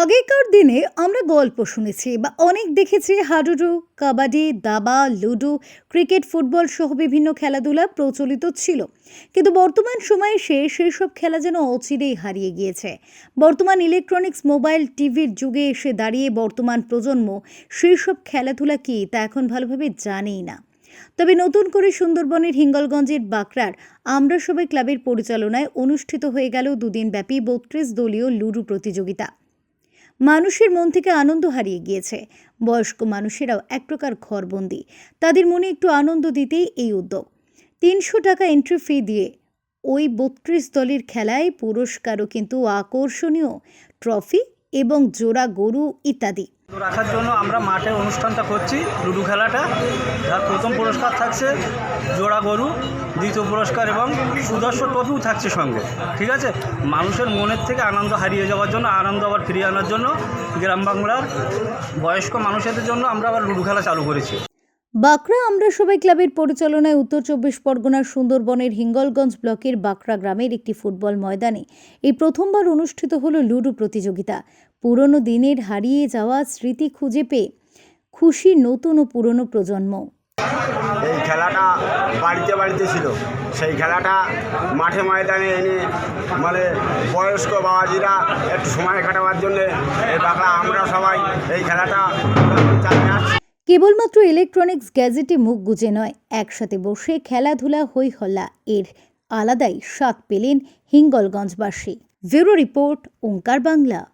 আগেকার দিনে আমরা গল্প শুনেছি বা অনেক দেখেছি হাডুডু, কাবাডি, দাবা, লুডো, ক্রিকেট, ফুটবল সহ বিভিন্ন খেলাধুলা প্রচলিত ছিল। কিন্তু বর্তমান সময়ে সে সেই সব খেলা যেন অচিরেই হারিয়ে গিয়েছে। বর্তমান ইলেকট্রনিক্স, মোবাইল, টিভির যুগে এসে দাঁড়িয়ে বর্তমান প্রজন্ম সেই সব খেলাধুলা কী তা এখন ভালোভাবে জানেই না। তবে নতুন করে সুন্দরবনের হিঙ্গলগঞ্জের বাঁকড়ার আমরা সবাই ক্লাবের পরিচালনায় অনুষ্ঠিত হয়ে গেল দুদিনব্যাপী বত্রিশ দলীয় লুডু প্রতিযোগিতা। মানুষের মন থেকে আনন্দ হারিয়ে গিয়েছে। বয়স্ক মানুষেরাও এক প্রকার ঘরবন্দি। তাদের মনে একটু আনন্দ দিতেই এই উদ্যোগ। তিনশো টাকা এন্ট্রি ফি দিয়ে ওই বত্রিশ দলের খেলায় পুরস্কারও কিন্তু আকর্ষণীয়। ট্রফি এবং জোড়া গরু ইত্যাদি। রাখার জন্য আমরা মাঠে অনুষ্ঠানটা করছি, লুডু খেলাটা। তার প্রথম পুরস্কার থাকছে জোড়া গরু, দ্বিতীয় পুরস্কার এবং সুদর্শ ট্রফিও থাকছে সঙ্গে, ঠিক আছে? মানুষের মনের থেকে আনন্দ হারিয়ে যাওয়ার জন্য, আনন্দ আবার ফিরিয়ে আনার জন্য গ্রাম বাংলার বয়স্ক মানুষদের জন্য আমরা আবার লুডু খেলা চালু করেছি। বাঁকড়া আমরা সবাই ক্লাবের পরিচালনায় উত্তর চব্বিশ পরগনার সুন্দরবনের হিঙ্গলগঞ্জ ব্লকের বাঁকড়া গ্রামের একটি ফুটবল ময়দানে এই প্রথমবার অনুষ্ঠিত হলো লুডো প্রতিযোগিতা। পুরনো দিনের হারিয়ে যাওয়া স্মৃতি খুঁজে পেয়ে খুশি নতুন ও পুরনো প্রজন্ম। এই খেলাটা বাড়িতে বাড়িতে ছিল। সেই খেলাটা মাঠে ময়দানে এনে মানে বয়স্ক বাবাজিরা একটু সময় কাটাবার জন্যে এই বাংলা আমরা সবাই এই খেলাটা কেবলমাত্র ইলেকট্রনিক্স গ্যাজেটে মুখ গুজে নয়, একসাথে বসে খেলাধুলা হই হল্লা এর আলাদাই স্বাদ পেলেন হিঙ্গলগঞ্জবাসী। Bureau report, Onkar Bangla.